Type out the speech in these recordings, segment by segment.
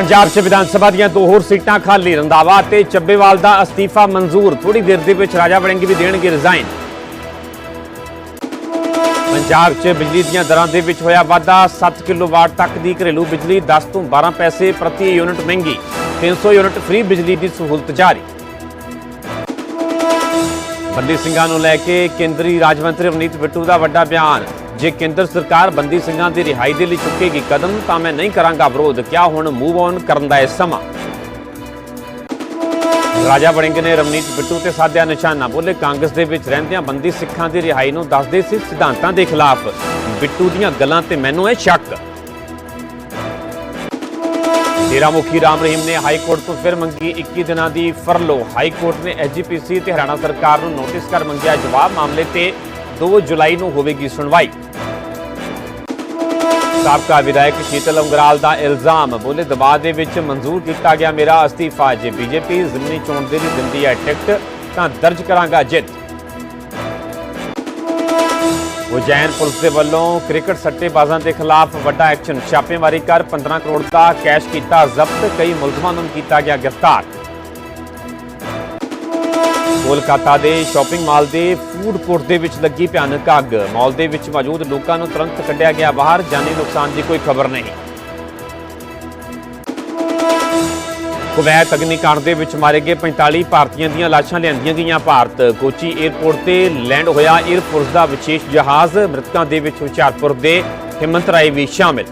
ਪੰਜਾਬ 'ਚ ਵਿਧਾਨ ਸਭਾ ਦੀਆਂ ਦੋ ਹੋਰ ਸੀਟਾਂ ਖਾਲੀ, ਰੰਧਾਵਾ ਤੇ ਚੱਬੇਵਾਲ ਦਾ ਅਸਤੀਫਾ ਮਨਜ਼ੂਰ। ਥੋੜੀ ਦੇਰ ਦੇ ਵਿੱਚ ਰਾਜਾ ਵੜਿੰਗ ਵੀ ਦੇਣਗੇ ਰਿਜ਼ਾਈਨ। ਪੰਜਾਬ 'ਚ ਬਿਜਲੀ ਦੀਆਂ ਦਰਾਂ ਦੇ ਵਿੱਚ ਹੋਇਆ ਵਾਧਾ 7 ਕਿਲੋਵਾਟ ਤੱਕ ਦੀ ਘਰੇਲੂ ਬਿਜਲੀ 10 ਤੋਂ 12 ਪੈਸੇ ਪ੍ਰਤੀ ਯੂਨਿਟ ਮਹਿੰਗੀ 300 ਯੂਨਿਟ ਫ੍ਰੀ ਬਿਜਲੀ ਦੀ ਸਹੂਲਤ ਜਾਰੀ। ਬੰਦੀ ਸਿੰਘਾਂ ਨੂੰ ਲੈ ਕੇ ਕੇਂਦਰੀ ਰਾਜ ਮੰਤਰੀ ਰਵਨੀਤ ਬਿੱਟੂ ਦਾ ਵੱਡਾ ਬਿਆਨ। ਜੇ ਕੇਂਦਰ ਸਰਕਾਰ ਬੰਦੀ ਸਿੰਘਾਂ ਦੀ ਰਿਹਾਈ ਦੇ ਲਈ ਚੁੱਕੇਗੀ ਕਦਮ, ਤਾਂ ਮੈਂ ਨਹੀਂ ਕਰਾਂਗਾ ਵਿਰੋਧ। ਕਿਆ ਹੁਣ ਮੂਵ ਔਨ ਕਰਨ ਦਾ ਇਹ ਸਮਾਂ? ਰਾਜਾ ਵੜਿੰਗ ਨੇ ਰਵਨੀਤ ਬਿੱਟੂ ਤੇ ਸਾਧਿਆ ਨਿਸ਼ਾਨਾ ਬੋਲੇ। ਕਾਂਗਰਸ ਦੇ ਵਿੱਚ ਰਹਿੰਦਿਆਂ ਬੰਦੀ ਸਿੱਖਾਂ ਦੀ ਰਿਹਾਈ ਨੂੰ ਦੱਸਦੇ ਸੀ ਸਿਧਾਂਤਾਂ ਦੇ ਖਿਲਾਫ। ਬਿੱਟੂ ਦੀਆਂ ਗੱਲਾਂ ਤੇ ਮੈਨੂੰ ਇਹ ਸ਼ੱਕ। ਡੇਰਾ ਮੁਖੀ ਰਾਮ ਰਹੀਮ ਨੇ ਹਾਈ ਕੋਰਟ ਤੋਂ ਫਿਰ ਮੰਗੀ 21 ਦਿਨਾਂ ਦੀ ਫਰਲੋ। ਹਾਈ ਕੋਰਟ ਨੇ ਐਸਜੀਪੀਸੀ ਤੇ ਹਰਿਆਣਾ ਸਰਕਾਰ ਨੂੰ ਨੋਟਿਸ ਕਰ ਮੰਗਿਆ ਜਵਾਬ। ਮਾਮਲੇ ਤੇ 2 ਜੁਲਾਈ ਨੂੰ ਹੋਵੇਗੀ ਸੁਣਵਾਈ। ਸਾਬਕਾ ਵਿਧਾਇਕ ਸ਼ੀਤਲ ਅੰਗਰਾਲ ਦਾ ਇਲਜ਼ਾਮ, ਬੋਲੇ ਦਬਾਅ ਦੇ ਵਿੱਚ ਮਨਜ਼ੂਰ ਕੀਤਾ ਗਿਆ ਮੇਰਾ ਅਸਤੀਫਾ। ਜੇ ਬੀਜੇਪੀ ਜ਼ਿਮਨੀ ਚੋਣ ਦੇ ਲਈ ਦਿੰਦੀ ਹੈ ਟਿਕਟ, ਤਾਂ ਦਰਜ ਕਰਾਂਗਾ ਜਿੱਤ। ਉਜੈਨ ਪੁਲਿਸ ਦੇ ਵੱਲੋਂ ਕ੍ਰਿਕਟ ਸੱਟੇਬਾਜ਼ਾਂ ਦੇ ਖਿਲਾਫ ਵੱਡਾ ਐਕਸ਼ਨ। ਛਾਪੇਮਾਰੀ ਕਰ 15 ਕਰੋੜ ਦਾ ਕੈਸ਼ ਕੀਤਾ ਜ਼ਬਤ, ਕਈ ਮੁਲਜ਼ਮਾਂ ਨੂੰ ਕੀਤਾ ਗਿਆ ਗ੍ਰਿਫਤਾਰ। ਕੋਲਕਾਤਾ ਦੇ ਸ਼ਾਪਿੰਗ ਮਾਲ ਦੇ ਫੂਡ ਕੋਰਟ ਦੇ ਵਿੱਚ ਲੱਗੀ ਭਿਆਨਕ ਅੱਗ। ਮਾਲ ਦੇ ਵਿੱਚ ਮੌਜੂਦ ਲੋਕਾਂ ਨੂੰ ਤੁਰੰਤ ਕੱਢਿਆ ਗਿਆ ਬਾਹਰ, ਜਾਨੀ ਨੁਕਸਾਨ ਦੀ ਕੋਈ ਖਬਰ ਨਹੀਂ। ਕੁਵੈਤ ਅਗਨੀਕਾਂਡ ਦੇ ਵਿੱਚ ਮਾਰੇ ਗਏ 45 ਭਾਰਤੀਆਂ ਦੀਆਂ ਲਾਸ਼ਾਂ ਲਿਆਂਦੀਆਂ ਗਈਆਂ ਭਾਰਤ। ਕੋਚੀ 에ਅਰਪੋਰਟ ਤੇ ਲੈਂਡ ਹੋਇਆ 에ਅਰ ਫੋਰਸ ਦਾ ਵਿਸ਼ੇਸ਼ ਜਹਾਜ਼, ਮ੍ਰਿਤਕਾਂ ਦੇ ਵਿੱਚ ਹੁਸ਼ਿਆਰਪੁਰ ਦੇ ਹਿੰਮਤ ਰਾਏ ਵੀ ਸ਼ਾਮਿਲ।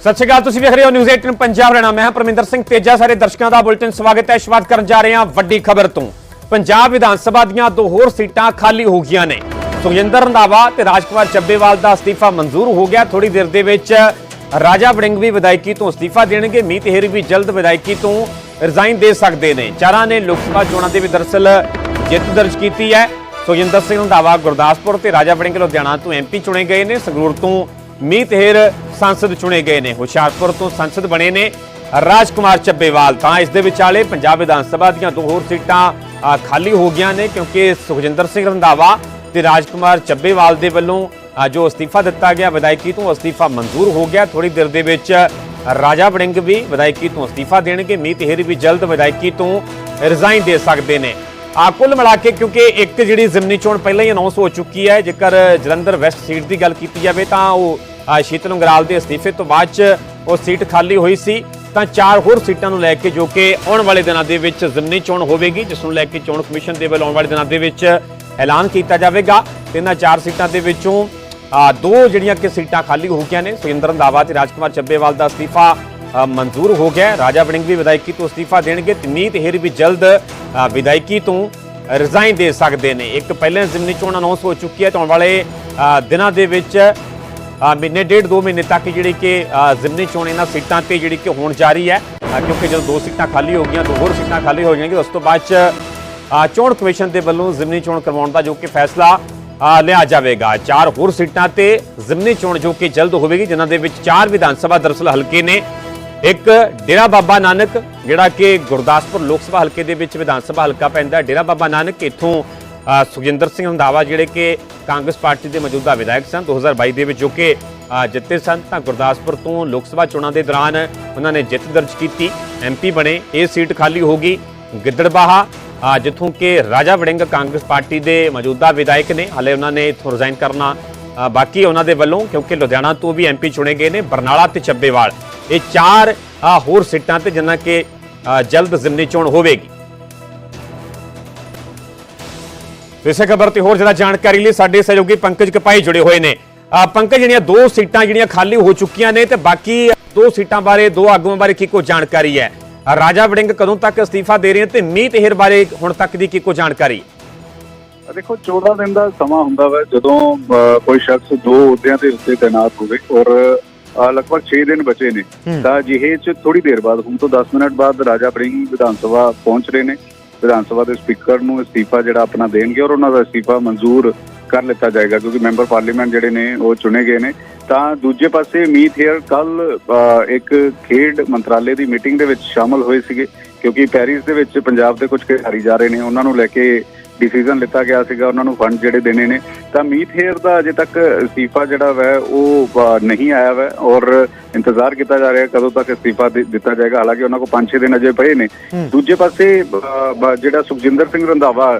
ਸਤਿ ਸ਼੍ਰੀ ਅਕਾਲ, ਤੁਸੀਂ ਵੇਖ ਰਹੇ ਹੋ ਨਿਊਜ਼ 18 ਪੰਜਾਬ ਰਹਿਣਾ। ਮੈਂ ਹਾਂ ਪਰਮਿੰਦਰ ਸਿੰਘ ਤੇਜਾ, ਸਾਰੇ ਦਰਸ਼ਕਾਂ ਦਾ ਬੁਲੇਟਿਨ ਸਵਾਗਤ ਹੈ। ਸ਼ੁਰੂਆਤ ਕਰਨ ਜਾ ਰਹੇ ਹਾਂ ਵੱਡੀ ਖਬਰ ਤੋਂ। ਪੰਜਾਬ ਵਿਧਾਨ ਸਭਾ ਦੀਆਂ ਦੋ ਹੋਰ ਸੀਟਾਂ ਖਾਲੀ ਹੋ ਗਈਆਂ ਨੇ। ਸੁਖਜਿੰਦਰ ਰੰਧਾਵਾ ਤੇ ਰਾਜਕੁਮਾਰ ਚੱਬੇਵਾਲ ਦਾ ਅਸਤੀਫਾ ਮਨਜ਼ੂਰ ਹੋ ਗਿਆ। ਥੋੜੀ ਦੇਰ ਦੇ ਵਿੱਚ ਰਾਜਾ ਵੜਿੰਗ ਵੀ ਵਿਧਾਇਕੀ ਤੋਂ ਅਸਤੀਫਾ ਦੇਣਗੇ। ਮੀਤ ਹੇਰੀ ਵੀ ਜਲਦ ਵਿਧਾਇਕੀ ਤੋਂ ਰਿਜ਼ਾਈਨ ਦੇ ਸਕਦੇ ਨੇ। ਚਾਰਾਂ ਨੇ ਲੋਕ ਸਭਾ ਚੋਣਾਂ ਦੇ ਵੀ ਦਰਅਸਲ ਜਿੱਤ ਦਰਜ ਕੀਤੀ ਹੈ। ਸੁਖਜਿੰਦਰ ਸਿੰਘ ਰੰਧਾਵਾ ਗੁਰਦਾਸਪੁਰ ਤੇ ਰਾਜਾ ਵੜਿੰਗ ਲੁਧਿਆਣਾ ਤੋਂ ਐਮਪੀ ਚੁਣੇ ਗਏ ਨੇ। ਸੰਗਰੂਰ ਤੋਂ ਮੀਤ ਹੇਰ ਸੰਸਦ ਚੁਣੇ ਗਏ ਨੇ। ਹੁਸ਼ਿਆਰਪੁਰ ਤੋਂ ਸੰਸਦ ਬਣੇ ਨੇ ਰਾਜਕੁਮਾਰ ਚੱਬੇਵਾਲ। ਤਾਂ ਇਸ ਦੇ ਵਿਚਾਲੇ ਪੰਜਾਬ ਵਿਧਾਨ ਸਭਾ ਦੀਆਂ ਦੋ ਹੋਰ ਸੀਟਾਂ ਖਾਲੀ ਹੋ ਗਈਆਂ ਨੇ ਕਿਉਂਕਿ ਸੁਖਜਿੰਦਰ ਸਿੰਘ ਰੰਧਾਵਾ ਤੇ ਰਾਜਕੁਮਾਰ ਚੱਬੇਵਾਲ ਦੇ ਵੱਲੋਂ ਜੋ ਅਸਤੀਫਾ ਦਿੱਤਾ ਗਿਆ, ਵਿਧਾਇਕੀ ਤੋਂ ਅਸਤੀਫਾ ਮਨਜ਼ੂਰ ਹੋ ਗਿਆ। ਥੋੜੀ ਦੇਰ ਦੇ ਵਿੱਚ ਰਾਜਾ ਵੜਿੰਗ ਵੀ ਵਿਧਾਇਕੀ ਤੋਂ ਅਸਤੀਫਾ ਦੇਣਗੇ। ਮੀਤ ਹੇਰੀ ਵੀ ਜਲਦ ਵਿਧਾਇਕੀ ਤੋਂ ਰਿਜ਼ਾਈਨ ਦੇ ਸਕਦੇ ਨੇ। ਆ ਕੁੱਲ ਮਿਲਾ ਕੇ ਕਿਉਂਕਿ ਇੱਕ ਜਿਹੜੀ ਜ਼ਿਮਨੀ ਚੋਣ ਪਹਿਲਾਂ ਹੀ ਅਨਾਉਂਸ ਹੋ ਚੁੱਕੀ ਹੈ। ਜੇਕਰ ਜਲੰਧਰ ਵੈਸਟ ਸੀਟ ਦੀ ਗੱਲ ਕੀਤੀ ਜਾਵੇ ਤਾਂ ਉਹ ਸ਼ੀਤਲ ਉਂਗਰਾਲ ਦੇ ਅਸਤੀਫੇ ਤੋਂ ਬਾਅਦ ਚ ਉਹ ਸੀਟ ਖਾਲੀ ਹੋਈ ਸੀ ਤਾਂ ਚਾਰ ਹੋਰ ਸੀਟਾਂ ਨੂੰ ਲੈ ਕੇ ਜੋ ਕਿ ਆਉਣ ਵਾਲੇ ਦਿਨਾਂ ਦੇ ਵਿੱਚ ਜ਼ਿਮਨੀ ਚੋਣ ਹੋਵੇਗੀ ਜਿਸ ਨੂੰ ਲੈ ਕੇ ਚੋਣ ਕਮਿਸ਼ਨ ਦੇ ਵੱਲੋਂ ਆਉਣ ਵਾਲੇ ਦਿਨਾਂ ਦੇ ਵਿੱਚ ਐਲਾਨ ਕੀਤਾ ਜਾਵੇਗਾ। ਤੇ ਇਹਨਾਂ ਚਾਰ ਸੀਟਾਂ ਦੇ ਵਿੱਚੋਂ ਦੋ ਜਿਹੜੀਆਂ ਕਿ ਸੀਟਾਂ ਖਾਲੀ ਹੋ ਗਈਆਂ ਨੇ ਸੁਰਿੰਦਰ ਰੰਧਾਵਾ ਤੇ ਰਾਜਕੁਮਾਰ ਚੱਬੇਵਾਲ ਦਾ ਅਸਤੀਫਾ ਮਨਜ਼ੂਰ ਹੋ ਗਿਆ। ਰਾਜਾ ਵੜਿੰਗ ਵੀ ਵਿਧਾਇਕੀ ਤੋਂ ਅਸਤੀਫਾ ਦੇਣਗੇ ਤੇ ਮੀਤ ਹੇਰ ਵੀ ਜਲਦ ਅ, ਵਿਧਾਇਕੀ ਤੋਂ ਰਿਜ਼ਾਈਨ ਦੇ ਸਕਦੇ ਨੇ। ਇੱਕ ਪਹਿਲਾਂ ਜ਼ਿਮਨੀ ਚੋਣ ਅਨਾਉਂਸ ਹੋ ਚੁੱਕੀ ਹੈ ਤੇ ਆਉਣ ਵਾਲੇ ਦਿਨਾਂ ਦੇ ਵਿੱਚ ਮਹੀਨੇ, ਡੇਢ ਦੋ ਮਹੀਨੇ ਤੱਕ ਜਿਹੜੀ ਕਿ ਜ਼ਿਮਨੀ ਚੋਣ ਇਹਨਾਂ ਸੀਟਾਂ ਤੇ ਜਿਹੜੀ ਕਿ ਹੋਣ ਜਾ ਰਹੀ ਹੈ ਕਿਉਂਕਿ ਜਦੋਂ ਦੋ ਸੀਟਾਂ ਖਾਲੀ ਹੋ ਗਈਆਂ, ਦੋ ਹੋਰ ਸੀਟਾਂ ਖਾਲੀ ਹੋ ਜਾਣਗੀਆਂ, ਉਸ ਤੋਂ ਬਾਅਦ ਚ ਚੋਣ ਕਮਿਸ਼ਨ ਦੇ ਵੱਲੋਂ ਜ਼ਿਮਨੀ ਚੋਣ ਕਰਵਾਉਣ ਦਾ ਜੋ ਕਿ ਫੈਸਲਾ ਲਿਆ ਜਾਵੇਗਾ। ਚਾਰ ਹੋਰ ਸੀਟਾਂ ਤੇ ਜ਼ਿਮਨੀ ਚੋਣ ਜੋ ਕਿ ਜਲਦ ਹੋਵੇਗੀ, ਜਿਨ੍ਹਾਂ ਦੇ ਵਿੱਚ ਚਾਰ ਵਿਧਾਨ ਸਭਾ ਦਰਅਸਲ ਹਲਕੇ ਨੇ। ਇੱਕ ਡੇਰਾ ਬਾਬਾ ਨਾਨਕ, ਜਿਹੜਾ ਕਿ ਗੁਰਦਾਸਪੁਰ ਲੋਕ ਸਭਾ ਹਲਕੇ ਦੇ ਵਿੱਚ ਵਿਧਾਨ ਸਭਾ ਹਲਕਾ ਪੈਂਦਾ ਡੇਰਾ ਬਾਬਾ ਨਾਨਕ ਇੱਥੋਂ ਸੁਖਜਿੰਦਰ ਸਿੰਘ ਰੰਧਾਵਾ ਜਿਹੜੇ ਕਿ ਕਾਂਗਰਸ ਪਾਰਟੀ ਦੇ ਮੌਜੂਦਾ ਵਿਧਾਇਕ ਸਨ 2022 ਦੇ ਵਿੱਚ ਜੋ ਕਿ ਜਿੱਤੇ ਸਨ ਤਾਂ ਗੁਰਦਾਸਪੁਰ ਤੋਂ ਲੋਕ ਸਭਾ ਚੋਣਾਂ ਦੇ ਦੌਰਾਨ ਉਹਨਾਂ ਨੇ ਜਿੱਤ ਦਰਜ ਕੀਤੀ। ਐਮਪੀ ਬਣੇ, ਇਹ ਸੀਟ ਖਾਲੀ ਹੋ ਗਈ। ਗਿੱਦੜਬਾਹਾ ਜਿੱਥੋਂ ਕਿ ਰਾਜਾ ਵੜਿੰਗ ਕਾਂਗਰਸ ਪਾਰਟੀ ਦੇ ਮੌਜੂਦਾ ਵਿਧਾਇਕ ਨੇ, ਹਾਲੇ ਉਹਨਾਂ ਨੇ ਇੱਥੋਂ ਰਿਜ਼ਾਈਨ ਕਰਨਾ ਬਾਕੀ ਉਹਨਾਂ ਦੇ ਵੱਲੋਂ ਕਿਉਂਕਿ ਲੁਧਿਆਣਾ ਤੋਂ ਵੀ ਐਮਪੀ ਚੁਣੇ ਗਏ ਨੇ, ਬਰਨਾਲਾ ਤੇ ਚੱਬੇਵਾਲ। ਇਹ ਚਾਰ ਹੋਰ ਸੀਟਾਂ ਤੇ ਜਿਨ੍ਹਾਂ ਕਿ ਜਲਦ ਜ਼ਿਮਨੀ ਚੋਣ ਹੋਵੇਗੀ। ਇਸੇ ਖਬਰ ਤੇ ਹੋਰ ਜ਼ਿਆਦਾ ਜਾਣਕਾਰੀ ਲਈ ਸਾਡੇ ਸਹਿਯੋਗੀ ਪੰਕਜ ਕਪਾਈ ਜੁੜੇ ਹੋਏ ਨੇ। ਪੰਕਜ ਜਿਹੜੀਆਂ ਦੋ ਸੀਟਾਂ ਜਿਹੜੀਆਂ ਖਾਲੀ ਹੋ ਚੁੱਕੀਆਂ ਨੇ ਤੇ ਬਾਕੀ ਦੋ ਸੀਟਾਂ ਬਾਰੇ ਦੋ ਆਗੂਆਂ ਬਾਰੇ ਕੀ ਕੋ ਜਾਣਕਾਰੀ ਹੈ? ਰਾਜਾ ਵੜਿੰਗ ਕਦੋਂ ਤੱਕ ਅਸਤੀਫਾ ਦੇ ਰਹੇ ਨੇ ਤੇ ਮੀਤ ਹੇਰ ਬਾਰੇ ਹੁਣ ਤੱਕ ਦੀ ਕੀ ਕੋ ਜਾਣਕਾਰੀ? ਦੇਖੋ 14 ਦਿਨ ਦਾ ਸਮਾਂ ਹੁੰਦਾ ਵਾ ਜਦੋਂ ਕੋਈ ਸ਼ਖਸ ਦੋ ਅਹੁਦਿਆਂ ਦੇ ਉੱਤੇ ਤਾਇਨਾਤ ਹੋਵੇ ਔਰ ਲਗਭਗ 6 ਦਿਨ ਬਚੇ ਨੇ। ਤਾਂ ਜਿਹੇ ਚ ਥੋੜੀ ਦੇਰ ਬਾਅਦ ਹੁਣ ਤੋਂ 10 ਮਿੰਟ ਬਾਅਦ ਰਾਜਾ ਵੜਿੰਗ ਵਿਧਾਨ ਸਭਾ ਪਹੁੰਚ ਰਹੇ ਨੇ। ਵਿਧਾਨ ਸਭਾ ਦੇ ਸਪੀਕਰ ਨੂੰ ਅਸਤੀਫਾ ਜਿਹੜਾ ਆਪਣਾ ਦੇਣਗੇ ਔਰ ਉਹਨਾਂ ਦਾ ਅਸਤੀਫਾ ਮਨਜ਼ੂਰ ਕਰ ਲਿੱਤਾ ਜਾਏਗਾ ਕਿਉਂਕਿ ਮੈਂਬਰ ਪਾਰਲੀਮੈਂਟ ਜਿਹੜੇ ਨੇ ਉਹ ਚੁਣੇ ਗਏ ਨੇ। ਤਾਂ ਦੂਜੇ ਪਾਸੇ ਮੀਤ ਹੇਅਰ ਕੱਲ ਇੱਕ ਖੇਡ ਮੰਤਰਾਲੇ ਦੀ ਮੀਟਿੰਗ ਦੇ ਵਿੱਚ ਸ਼ਾਮਲ ਹੋਏ ਸੀਗੇ ਕਿਉਂਕਿ ਪੈਰਿਸ ਦੇ ਵਿੱਚ ਪੰਜਾਬ ਦੇ ਕੁਝ ਖਿਡਾਰੀ ਜਾ ਰਹੇ ਨੇ। ਉਹਨਾਂ ਨੂੰ ਲੈ ਕੇ ਡਿਸੀਜਨ ਲਿੱਤਾ ਗਿਆ ਸੀਗਾ ਉਹਨਾਂ ਨੂੰ ਫੰਡ ਜਿਹੜੇ ਦੇਣੇ ਨੇ। ਤਾਂ ਮੀਤ ਹੇਅਰ ਦਾ ਅਜੇ ਤੱਕ ਅਸਤੀਫਾ ਜਿਹੜਾ ਵੈ ਉਹ ਨਹੀਂ ਆਇਆ ਵੈ ਔਰ ਇੰਤਜ਼ਾਰ ਕੀਤਾ ਜਾ ਰਿਹਾ ਕਦੋਂ ਤੱਕ ਅਸਤੀਫਾ ਦਿੱਤਾ ਜਾਏਗਾ। ਹਾਲਾਂਕਿ ਉਹਨਾਂ ਕੋਲ 5-6 ਦਿਨ ਅਜੇ ਪਏ ਨੇ। ਦੂਜੇ ਪਾਸੇ ਜਿਹੜਾ ਸੁਖਜਿੰਦਰ ਸਿੰਘ ਰੰਧਾਵਾ